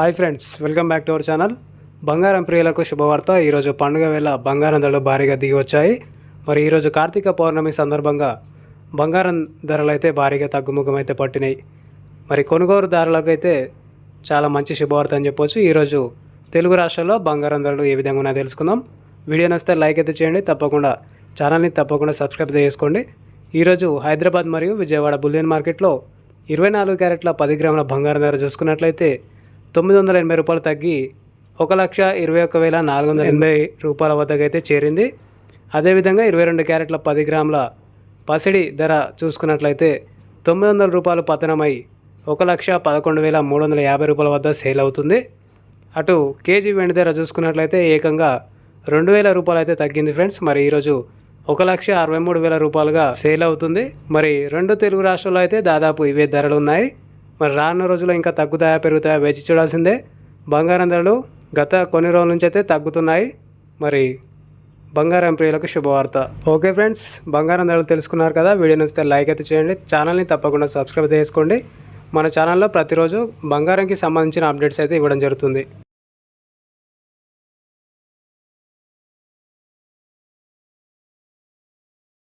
Hi friends welcome back to our channel. బంగారం ప్రియులకు శుభవార్త. ఈరోజు పండుగ వేళ బంగారం ధరలు భారీగా దిగి వచ్చాయి. మరి ఈరోజు కార్తీక పౌర్ణమి సందర్భంగా బంగారం ధరలు అయితే భారీగా తగ్గుముఖం అయితే పట్టినాయి. మరి కొనుగోలుదారులకు అయితే చాలా మంచి శుభవార్త అని చెప్పొచ్చు. ఈరోజు తెలుగు రాష్ట్రాల్లో బంగారం ధరలు ఏ విధంగా ఉన్నాయో తెలుసుకుందాం. వీడియో నచ్చితే లైక్ అయితే చేయండి. తప్పకుండా ఛానల్ని తప్పకుండా సబ్స్క్రైబ్ చేసుకోండి. ఈరోజు హైదరాబాద్ మరియు విజయవాడ బులియన్ మార్కెట్లో ఇరవై నాలుగు క్యారెట్ల పది గ్రాముల బంగారం ధర చూసుకున్నట్లయితే తొమ్మిది వందల ఎనభై రూపాయలు తగ్గి ఒక లక్ష ఇరవై ఒక్క వేల నాలుగు వందల ఎనభై రూపాయల వద్దకైతే చేరింది. అదేవిధంగా ఇరవై రెండు క్యారెట్ల పది గ్రాముల పసిడి ధర చూసుకున్నట్లయితే తొమ్మిది వందల రూపాయలు పతనమై ఒక లక్ష పదకొండు వేల మూడు వందల యాభై రూపాయల వద్ద సేల్ అవుతుంది. అటు కేజీ వెండి ధర చూసుకున్నట్లయితే ఏకంగా రెండు వేల రూపాయలు అయితే తగ్గింది ఫ్రెండ్స్. మరి ఈరోజు ఒక లక్ష అరవై మూడు వేల రూపాయలుగా సేల్ అవుతుంది. మరి రెండు తెలుగు రాష్ట్రాల్లో అయితే దాదాపు ఇవే ధరలు ఉన్నాయి. మరి రానున్న రోజుల్లో ఇంకా తగ్గుతాయా పెరుగుతాయా వేచి చూడాల్సిందే. బంగారం ధరలు గత కొన్ని రోజుల నుంచి అయితే తగ్గుతున్నాయి. మరి బంగారం ప్రియులకు శుభవార్త. ఓకే ఫ్రెండ్స్ బంగారం ధరలు తెలుసుకున్నారు కదా వీడియో నచ్చితే లైక్ అయితే చేయండి. ఛానల్ని తప్పకుండా సబ్స్క్రైబ్ చేసుకోండి. మన ఛానల్లో ప్రతిరోజు బంగారంకి సంబంధించిన అప్డేట్స్ అయితే ఇవ్వడం జరుగుతుంది.